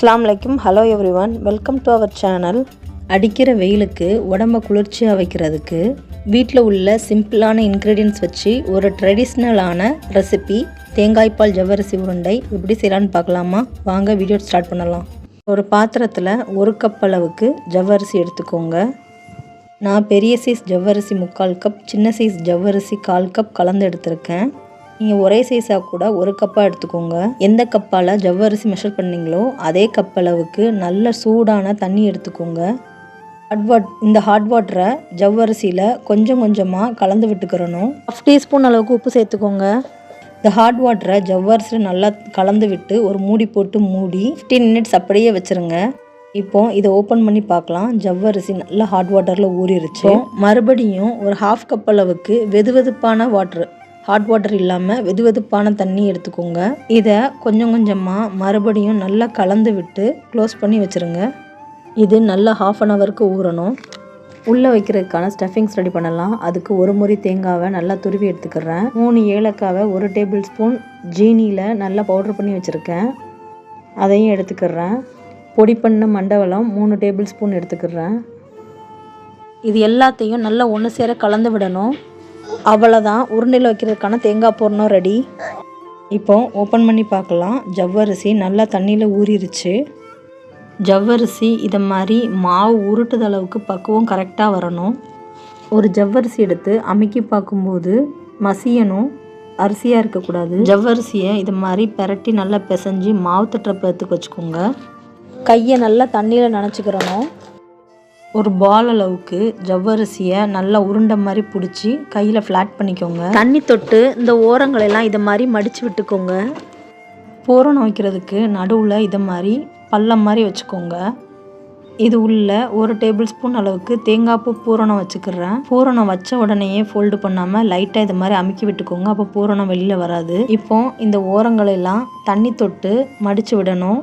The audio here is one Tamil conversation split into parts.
அஸ்லாம் வலைக்கும் hello everyone welcome to our channel. அடிக்கிற வெயிலுக்கு உடம்ப குளிர்ச்சியாக வைக்கிறதுக்கு வீட்டில் உள்ள சிம்பிளான இன்க்ரீடியன்ஸ் வச்சு ஒரு ட்ரெடிஷ்னலான ரெசிபி தேங்காய்பால் ஜவ்வரிசி உருண்டை எப்படி செய்யலான்னு பார்க்கலாமா? வாங்க வீடியோ ஸ்டார்ட் பண்ணலாம். ஒரு பாத்திரத்தில் ஒரு கப் அளவுக்கு ஜவ்வரிசி எடுத்துக்கோங்க. நான் பெரிய சைஸ் ஜவ்வரிசி முக்கால் கப் சின்ன சைஸ் ஜவ்வரிசி கால் கப் கலந்து எடுத்திருக்கேன். நீங்கள் ஒரே சைஸாக கூட ஒரு கப்பாக எடுத்துக்கோங்க. எந்த கப்பால் ஜவ்வரிசி மெஷர் பண்ணீங்களோ அதே கப் அளவுக்கு நல்ல சூடான தண்ணி எடுத்துக்கோங்க. ஹாட் வாட் இந்த ஹாட் வாட்டரை ஜவ்வரிசியில் கொஞ்சம் கொஞ்சமாக கலந்து விட்டுக்கிறணும். ஹாஃப் டீஸ்பூன் அளவுக்கு உப்பு சேர்த்துக்கோங்க. இந்த ஹாட் வாட்டரை ஜவ்வரிசியில் நல்லா கலந்து விட்டு ஒரு மூடி போட்டு மூடி ஃபிஃப்டீன் மினிட்ஸ் அப்படியே வச்சுருங்க. இப்போ இதை ஓப்பன் பண்ணி பார்க்கலாம். ஜவ்வரிசி நல்லா ஹாட் வாட்டரில் ஊறிடுச்சு மறுபடியும் ஒரு ஹாஃப் கப் அளவுக்கு வெது வெதுப்பான வாட்ரு ஹாட் வாட்டர் இல்லாமல் வெது வெதுப்பான தண்ணி எடுத்துக்கோங்க. இதை கொஞ்சம் கொஞ்சமாக மறுபடியும் நல்லா கலந்து விட்டு க்ளோஸ் பண்ணி வச்சுருங்க. இது நல்லா ஹாஃப் அன் ஹவருக்கு ஊறணும். உள்ளே வைக்கிறதுக்கான ஸ்டஃபிங்ஸ் ரெடி பண்ணலாம். அதுக்கு ஒரு முறி தேங்காவை நல்லா துருவி எடுத்துக்கிறேன். மூணு ஏலக்காவை ஒரு டேபிள் ஸ்பூன் ஜீனியில் நல்லா பவுட்ரு பண்ணி வச்சுருக்கேன். அதையும் எடுத்துக்கிறேன். பொடி பண்ண மண்டவளம் மூணு டேபிள் ஸ்பூன் எடுத்துக்கிறேன். இது எல்லாத்தையும் நல்லா ஒன்று சேர கலந்து விடணும். அவ்வளோதான் உருண்டையில் வைக்கிறதுக்கான தேங்காய் பூர்ணம் ரெடி இப்போ ஓப்பன் பண்ணி பார்க்கலாம். ஜவ்வரிசி நல்லா தண்ணியில் ஊறிடுச்சு ஜவ்வரிசி இதை மாதிரி மாவு உருட்டுத அளவுக்கு பக்குவம் கரெக்டாக வரணும். ஒரு ஜவ்வரிசி எடுத்து அமைக்கி பார்க்கும்போது மசியணும். அரிசியாக இருக்கக்கூடாது. ஜவ்வரிசியை இது மாதிரி பெரட்டி நல்லா பிசைஞ்சு மாவு தட்டுற எடுத்துக்க வச்சுக்கோங்க. கையை நல்லா தண்ணியில் நினச்சிக்கிறணும். ஒரு பால் அளவுக்கு ஜவ்வரிசியை நல்லா உருண்டை மாதிரி பிடிச்சி கையில் ஃப்ளாட் பண்ணிக்கோங்க. தண்ணி தொட்டு இந்த ஓரங்களெல்லாம் இதை மாதிரி மடித்து விட்டுக்கோங்க. பூரணம் வைக்கிறதுக்கு நடுவில் இதை மாதிரி பள்ளம் மாதிரி வச்சுக்கோங்க. இது உள்ள ஒரு டேபிள் ஸ்பூன் அளவுக்கு தேங்காய் பூ பூரணம் வச்சுக்கிறேன். பூரணம் வச்ச உடனேயே ஃபோல்டு பண்ணாமல் லைட்டாக இது மாதிரி அமுக்கி விட்டுக்கோங்க. அப்போ பூரணம் வெளியில் வராது. இப்போ இந்த ஓரங்களெல்லாம் தண்ணி தொட்டு மடித்து விடணும்.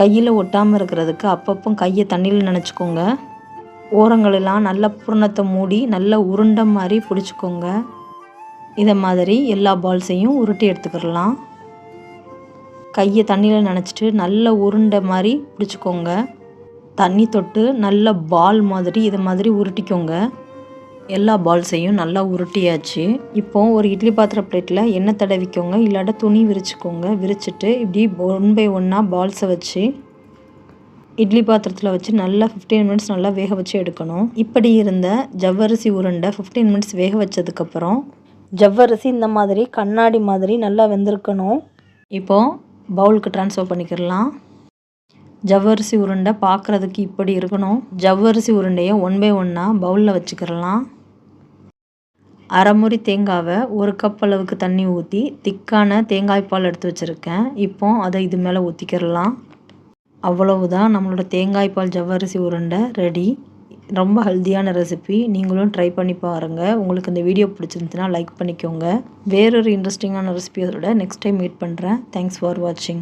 கையில் ஒட்டாமல் இருக்கிறதுக்கு அப்பப்போ கையை தண்ணியில் நினச்சிக்கோங்க. ஓரங்களெல்லாம் நல்ல பூரணத்தை மூடி நல்ல உருண்டை மாதிரி பிடிச்சிக்கோங்க. இதை மாதிரி எல்லா பால்ஸையும் உருட்டி எடுத்துக்கிடலாம். கையை தண்ணியில் நினச்சிட்டு நல்ல உருண்டை மாதிரி பிடிச்சிக்கோங்க. தண்ணி தொட்டு நல்ல பால் மாதிரி இதை மாதிரி உருட்டிக்கோங்க. எல்லா பால்ஸையும் நல்லா உருட்டியாச்சு. இப்போ ஒரு இட்லி பாத்திர பிளேட்டில் எண்ணெய் தடவிக்கோங்க இல்லாட்ட துணி விரிச்சுக்கோங்க. விரிச்சிட்டு இப்படி ஒன் பை ஒன்னாக பால்ஸை வச்சு இட்லி பாத்திரத்தில் வச்சு நல்லா ஃபிஃப்டீன் மினிட்ஸ் நல்லா வேக வச்சு எடுக்கணும். இப்படி இருந்த ஜவ்வரிசி உருண்டை ஃபிஃப்டீன் மினிட்ஸ் வேக வச்சதுக்கப்புறம் ஜவ்வரிசி இந்த மாதிரி கண்ணாடி மாதிரி நல்லா வெந்திருக்கணும். இப்போது பவுலுக்கு ட்ரான்ஸ்ஃபர் பண்ணிக்கிடலாம். ஜவ்வரிசி உருண்டை பார்க்குறதுக்கு இப்படி இருக்கணும். ஜவ்வரிசி உருண்டையை ஒன் பை ஒன்னாக பவுலில் வச்சுக்கிறலாம் அரைமுறி தேங்காவை ஒரு கப் அளவுக்கு தண்ணி ஊற்றி திக்கான தேங்காய் பால் எடுத்து வச்சுருக்கேன். இப்போ அதை இது மேலே ஊற்றிக்கிறலாம் அவ்வளவுதான் நம்மளோட தேங்காய் பால் ஜவ்வரிசி உருண்டை ரெடி ரொம்ப ஹெல்த்தியான ரெசிபி நீங்களும் ட்ரை பண்ணி பாருங்கள் உங்களுக்கு இந்த வீடியோ பிடிச்சிருந்துச்சுன்னா லைக் பண்ணிக்கோங்க. வேறொரு இன்ட்ரெஸ்டிங்கான ரெசிபியோட நெக்ஸ்ட் டைம் மீட் பண்ணுறேன் தேங்க்ஸ் ஃபார் வாட்சிங்